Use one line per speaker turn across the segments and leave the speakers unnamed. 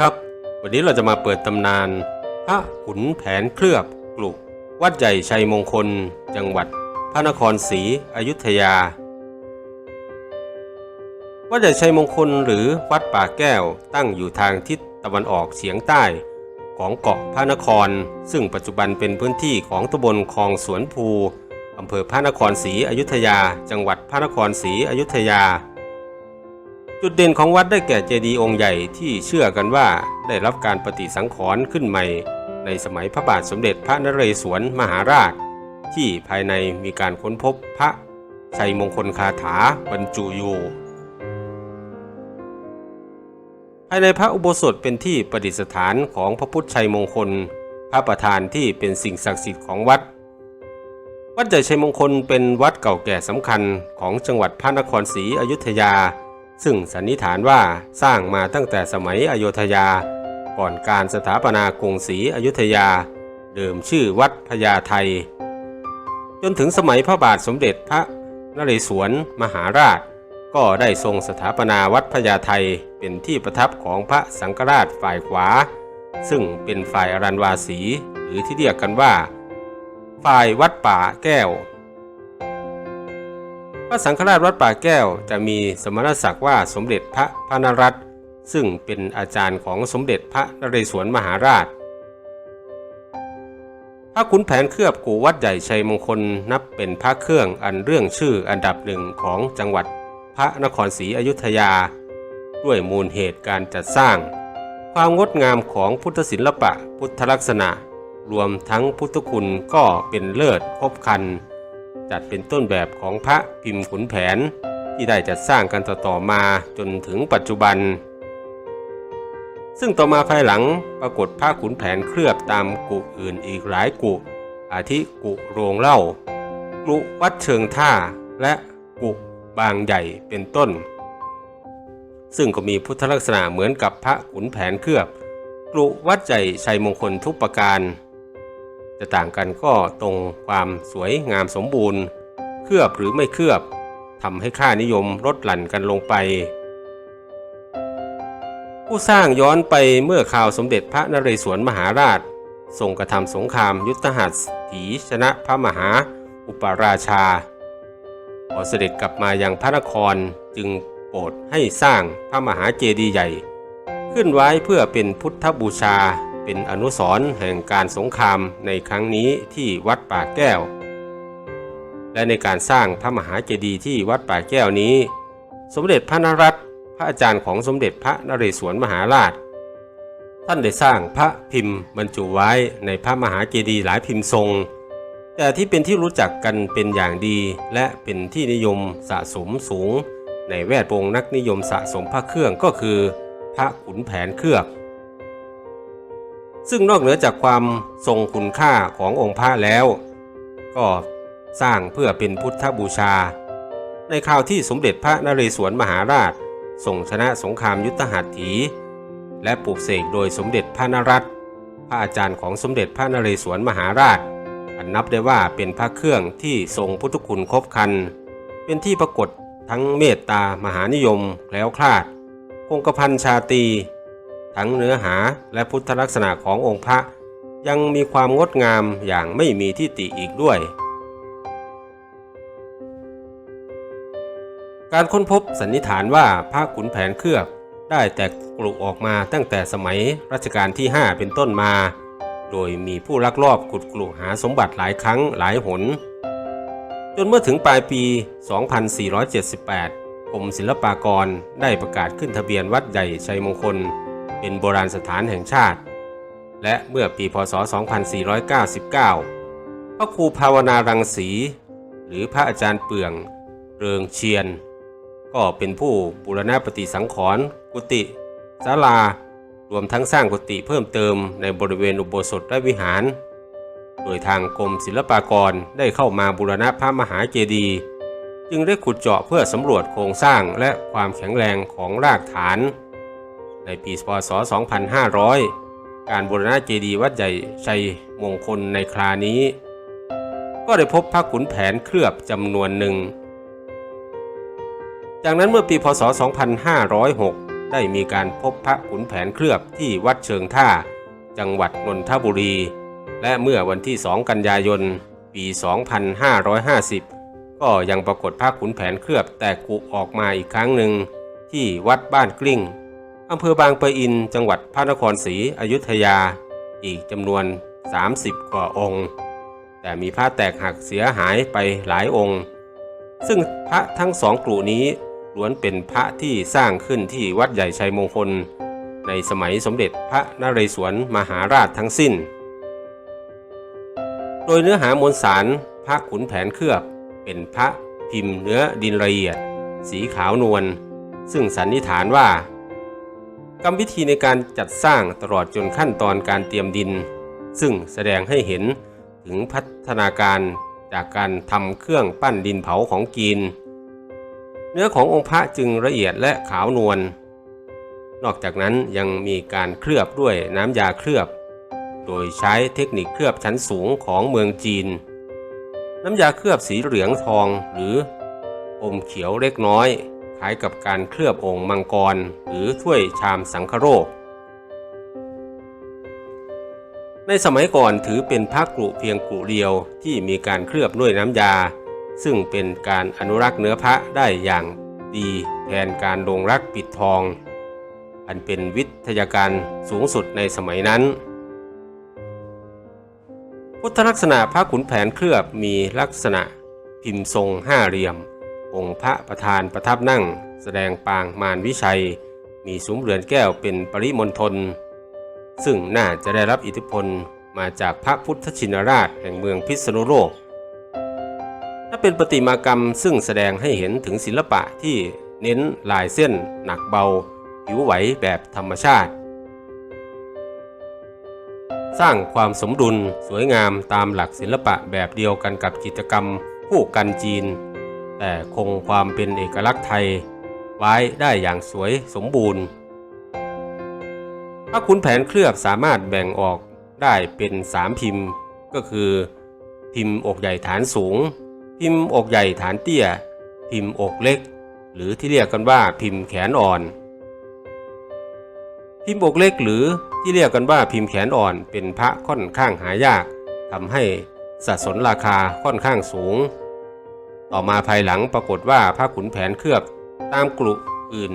ครับ วันนี้เราจะมาเปิดตำนาน พระขุนแผนเคลือบกลุวัดใหญ่ชัยมงคล จังหวัด พระนครศรีอยุธยา วัดใหญ่ชัยมงคลหรือวัดป่าแก้วตั้งอยู่ทางทิศตะวันออกเฉียงใต้ของเกาะพระนคร ซึ่งปัจจุบันเป็นพื้นที่ของตำบลคลองสวนภูอำเภอพระนครศรีอยุธยา จังหวัดพระนครศรีอยุธยา จุดเด่นของวัดได้แก่เจดีย์องค์ใหญ่ที่เชื่อกันว่าได้รับการปฏิสังขรณ์ขึ้นใหม่ ในสมัยพระบาทสมเด็จพระนเรศวรมหาราช ที่ภายในมีการค้นพบพระชัยมงคลคาถาบรรจุอยู่ภายในพระอุโบสถเป็นที่ประดิษฐานของพระพุทธชัยมงคล พระประธานที่เป็นสิ่งศักดิ์สิทธิ์ของวัด วัดใหญ่ชัยมงคลเป็นวัดเก่าแก่สำคัญของจังหวัดพระนครศรีอยุธยา ซึ่งสันนิษฐานว่าสร้างมาตั้งแต่สมัยอโยธยา ก่อนการสถาปนากรุงศรีอยุธยา เดิมชื่อวัดพญาไทจนถึงสมัยพระบาทสมเด็จพระนเรศวรมหาราช ก็ได้ทรงสถาปนาวัดพญาไทเป็นที่ประทับของพระสังฆราชฝ่ายขวา ซึ่งเป็นฝ่ายอรันวาสีหรือที่เรียกกันว่า ฝ่ายวัดป่าแก้ว พระสังฆราชวัดป่าแก้วจะมีสมณศักดิ์ว่าสมเด็จพระพานรัตน์ซึ่งเป็นอาจารย์ของสมเด็จพระนเรศวรมหาราช พระขุนแผนเคลือบกูวัดใหญ่ชัยมงคลนับเป็นพระเครื่องอันเรื่องชื่ออันดับหนึ่งของจังหวัดพระนครศรีอยุธยา ด้วยมูลเหตุการจัดสร้าง ความงดงามของพุทธศิลปะพุทธลักษณะ รวมทั้งพุทธคุณก็เป็นเลิศครบคัน จัดเป็นต้นแบบของพระพิมพ์ขุนแผนที่ได้จัดสร้างกันต่อๆมาจนถึงปัจจุบัน ซึ่งต่อมาภายหลังปรากฏพระขุนแผนเคลือบตามกุอื่นอีกหลายกุ อาทิกุโรงเล้ากุวัดเชิงท่าและกุบางใหญ่เป็นต้น ซึ่งก็มีพุทธลักษณะเหมือนกับพระขุนแผนเคลือบกลุวัดใหญ่ชัยมงคลทุกประการ จะต่างกันก็ตรงความสวยงามสมบูรณ์ เคลือบหรือไม่เคลือบทำให้ค่านิยมลดหลั่นกันลงไป ผู้สร้างย้อนไปเมื่อข่าวสมเด็จพระนเรศวรมหาราช ทรงกระทำสงครามยุทธหัสถีชนะพระมหาอุปราชาพอเสด็จกลับมายังพระนครจึงโปรดให้สร้างพระมหาเจดีย์ใหญ่ ขึ้นไว้เพื่อเป็นพุทธบูชา เป็นอนุสรณ์แห่งการสงครามในครั้งนี้ที่วัดป่าแก้ว และในการสร้างพระมหาเจดีย์ที่วัดป่าแก้วนี้ สมเด็จพระนรัตน์พระอาจารย์ของสมเด็จพระนเรศวรมหาราช ท่านได้สร้างพระพิมพ์บรรจุไว้ในพระมหาเจดีย์หลายพิมพ์ทรง แต่ที่เป็นที่รู้จักกันเป็นอย่างดีและเป็นที่นิยมสะสมสูง ในแวดวงนักนิยมสะสมพระเครื่องก็คือ พระขุนแผนเคลือบ ซึ่งนอกเหนือจากความทรงคุณค่าขององค์พระแล้ว ก็สร้างเพื่อเป็นพุทธบูชา ในคราวที่สมเด็จพระนเรศวรมหาราชทรงชนะสงครามยุทธหัตถี และปลูกเสกโดยสมเด็จพระนรัตพระอาจารย์ของสมเด็จพระนเรศวรมหาราช อันนับได้ว่าเป็นพระเครื่องที่ทรงพุทธคุณครบคัน เป็นที่ปรากฏทั้งเมตตามหานิยมแล้วคลาด คงกระพันชาตี ทั้งเนื้อหาและพุทธลักษณะขององค์พระ ยังมีความงดงามอย่างไม่มีที่ติอีกด้วย การค้นพบสันนิษฐานว่าพระขุนแผนเคลือบได้แตกกลุออกมาตั้งแต่สมัยรัชกาลที่ 5 เป็นต้นมา โดยมีผู้ลักลอบขุดกลุหาสมบัติหลายครั้งหลายหน จนเมื่อถึงปลายปี 2478กรมศิลปากรได้ประกาศขึ้นทะเบียนวัดใหญ่ชัยมงคล เป็นโบราณสถานแห่งชาติ และเมื่อปีพศ 2499 พระครูภาวนารังสี หรือพระอาจารย์เปือง เริงเชียน ก็เป็นผู้บูรณะปฏิสังขรณ์กุฏิศาลารวมทั้งสร้างกุฏิเพิ่มเติมในบริเวณอุโบสถและวิหาร โดยทางกรมศิลปากรได้เข้ามาบูรณะพระมหาเจดีย์จึงได้ขุดเจาะเพื่อสำรวจโครงสร้างและความแข็งแรงของรากฐาน ในปีพศ 2500 การบูรณะเจดีย์วัดใหญ่ชัยมงคลในครานี้ ก็ได้พบพระขุนแผนเคลือบจำนวนหนึ่ง จากนั้นเมื่อปีพศ 2506 ได้มีการพบพระขุนแผนเคลือบที่วัดเชิงท่า จังหวัดนนทบุรี และเมื่อวันที่ 2 กันยายน ปี 2550ก็ยังปรากฏพระขุนแผนเคลือบแตกกุออกมาอีกครั้งหนึ่งที่วัดบ้านกลิ้ง อำเภอบางปะอินจังหวัดพระนครศรีอยุธยา อีกจำนวน 30 กว่าองค์ แต่มีพระแตกหักเสียหายไปหลายองค์ ซึ่งพระทั้งสองกลุ่นี้ล้วนเป็นพระที่สร้างขึ้นที่วัดใหญ่ชัยมงคล ในสมัยสมเด็จพระนเรศวรมหาราชทั้งสิ้น โดยเนื้อหามวลสารพระขุนแผนเคลือบ เป็นพระพิมพ์เนื้อดินละเอียด สีขาวนวลซึ่งสันนิษฐานว่า กรรมวิธีในการจัดสร้างตลอดจนขั้นตอนการเตรียมดิน ซึ่งแสดงให้เห็นถึงพัฒนาการจากการทำเครื่องปั้นดินเผาของกีน เนื้อขององค์พระจึงละเอียดและขาวนวลนอกจากนั้นยังมีการเคลือบด้วยน้ำยาเคลือบ โดยใช้เทคนิคเคลือบชั้นสูงของเมืองจีน น้ำยาเคลือบสีเหลืองทองหรืออมเขียวเล็กน้อย ล้ายกับการเคลือบองค์มังกร หรือถ้วยชามสังคโรคในสมัยก่อนถือเป็นพระกรุเพียงกรุเดียวที่มีการเคลือบด้วยน้ำยา ซึ่งเป็นการอนุรักษ์เนื้อพระได้อย่างดีแทนการลงรักปิดทอง อันเป็นวิทยาการสูงสุดในสมัยนั้น พุทธลักษณะพระขุนแผนเคลือบมีลักษณะพิมพ์ทรงห้าเหลี่ยม องค์พระประธานประทับนั่ง แสดงปางมารวิชัย มีซุ้มเรือนแก้วเป็นปริมณฑลซึ่งน่าจะได้รับอิทธิพลมาจากพระพุทธชินราชแห่งเมืองพิษณุโลกและเป็นประติมากรรมซึ่งแสดงให้เห็นถึงศิลปะที่เน้นลายเส้น หนักเบา ผิวไหวแบบธรรมชาติ สร้างความสมดุลสวยงามตามหลักศิลปะแบบเดียวกันกับกิจกรรมผู้กันจีน แต่คงความเป็นเอกลักษณ์ไทย ไว้ได้อย่างสวยสมบูรณ์พระขุนแผนเคลือบสามารถแบ่งออกได้เป็น3พิมพ์ ก็คือ พิมพ์อกใหญ่ฐานสูง พิมพ์อกใหญ่ฐานเตี้ย พิมพ์อกเล็ก หรือที่เรียกกันว่าพิมพ์แขนอ่อน พิมพ์อกเล็กหรือที่เรียกกันว่าพิมพ์แขนอ่อนเป็นพระค่อนข้างหายากทำให้สะสนราคาค่อนข้างสูง ต่อมาภายหลังปรากฏว่าพระขุนแผนเคลือบตามกลุ่มอื่น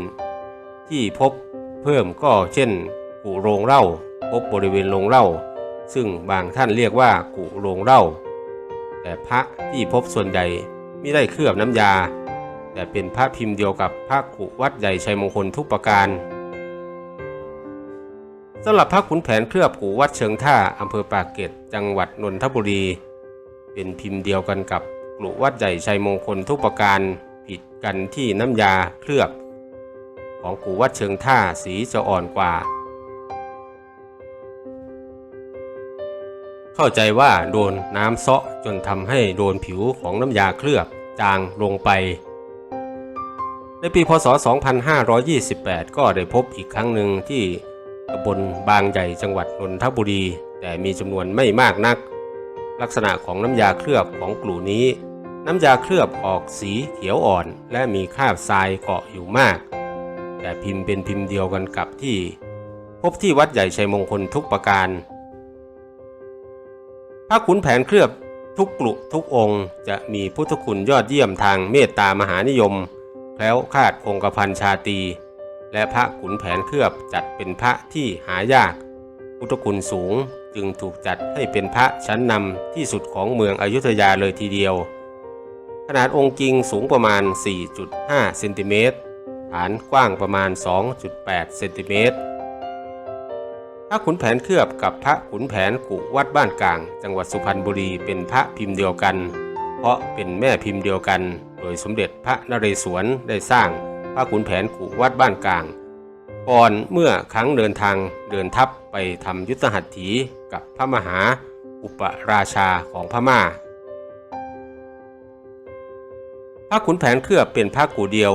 ที่พบเพิ่มก็เช่น กุโรงเล้าพบบริเวณโรงเล้าซึ่งบางท่านเรียกว่ากุโรงเล้าแต่พระที่พบส่วนใหญ่ไม่ได้เคลือบน้ำยา แต่เป็นพระพิมพ์เดียวกับพระกุวัดใหญ่ชัยมงคลทุกประการสำหรับพระขุนแผนเคลือบกุวัดเชิงท่าอำเภอปากเกร็ดจังหวัดนนทบุรี เป็นพิมพ์เดียวกันกับ กลุวัดใหญ่ชัยมงคลทุกประการผิดกันที่น้ำยาเคลือบ ของกูวัดเชิงท่าสีจะอ่อนกว่า เข้าใจว่าโดนน้ำเซาะจนทำให้โดนผิวของน้ำยาเคลือบจางลงไป ในปีพศ 2528 ก็ได้พบอีกครั้งหนึ่งที่ตำบลบางใหญ่จังหวัดนนทบุรี แต่มีจำนวนไม่มากนัก ลักษณะของน้ำยาเคลือบของกลุ่นี้ น้ำยาเคลือบออกสีเขียวอ่อนและมีคราบทรายเกาะอยู่มาก แต่พิมพ์เป็นพิมพ์เดียวกันกับที่ พบที่วัดใหญ่ชัยมงคลทุกประการพระขุนแผนเคลือบทุกกลุ่ทุกองค์จะมีพุทธคุณยอดเยี่ยมทางเมตตามหานิยมแคล้วคาดคงกระพันชาตี และพระขุนแผนเคลือบจัดเป็นพระที่หายาก พุทธคุณสูงจึงถูกจัดให้เป็นพระชั้นนำที่สุดของเมืองอยุธยาเลยทีเดียว ขนาดองค์จริงสูงประมาณ 4.5 เซนติเมตรฐานกว้างประมาณ 2.8 เซนติเมตรพระขุนแผนเคลือบกับพระขุนแผนกุวัดบ้านกลาง จังหวัดสุพรรณบุรีเป็นพระพิมพ์เดียวกัน เพราะเป็นแม่พิมพ์เดียวกัน โดยสมเด็จพระนเรศวรได้สร้างพระขุนแผนกุวัดบ้านกลาง ก่อนเมื่อครั้งเดินทางเดินทัพไปทำยุทธหัตถีกับพระมหาอุปราชาของพม่า พระขุนแผนเคลือเป็นพระกูเดียว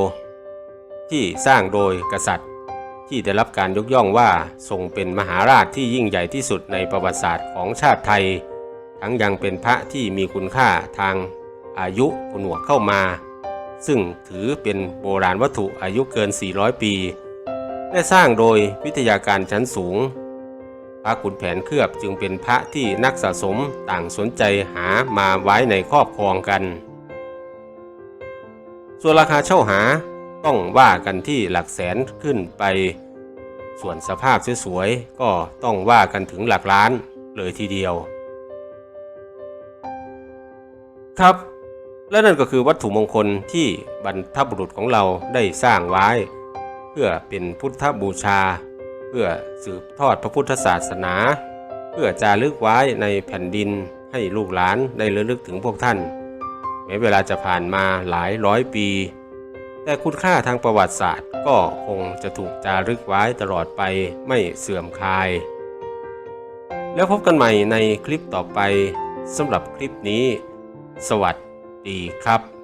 ที่สร้างโดยกษัตริย์ ที่ได้รับการยกย่องว่าทรงเป็นมหาราชที่ยิ่งใหญ่ที่สุดในประวัติศาสตร์ของชาติไทย ทั้งยังเป็นพระที่มีคุณค่าทางอายุผนวกเข้ามา ซึ่งถือเป็นโบราณวัตถุอายุเกิน 400 ปี และสร้างโดยวิทยาการชั้นสูง พระขุนแผนเคลือบจึงเป็นพระที่นักสะสมต่างสนใจหามาไว้ในครอบครองกัน ส่วนราคาเช่าหาต้องว่ากันที่หลักแสนขึ้นไป ส่วนสภาพสวยๆก็ต้องว่ากันถึงหลักล้านเลยทีเดียว ครับและนั่นก็คือวัตถุมงคลที่บรรพบุรุษของเราได้สร้างไว้ เพื่อเป็นพุทธบูชา เพื่อสืบทอดพระพุทธศาสนา เพื่อจารึกไว้ในแผ่นดินให้ลูกหลานได้ระลึกถึงพวกท่าน แม้เวลาจะผ่านมาหลายร้อยปี แต่คุณค่าทางประวัติศาสตร์ก็คงจะถูกจารึกไว้ตลอดไปไม่เสื่อมคลาย แล้วพบกันใหม่ในคลิปต่อไปสำหรับคลิปนี้ สวัสดีครับ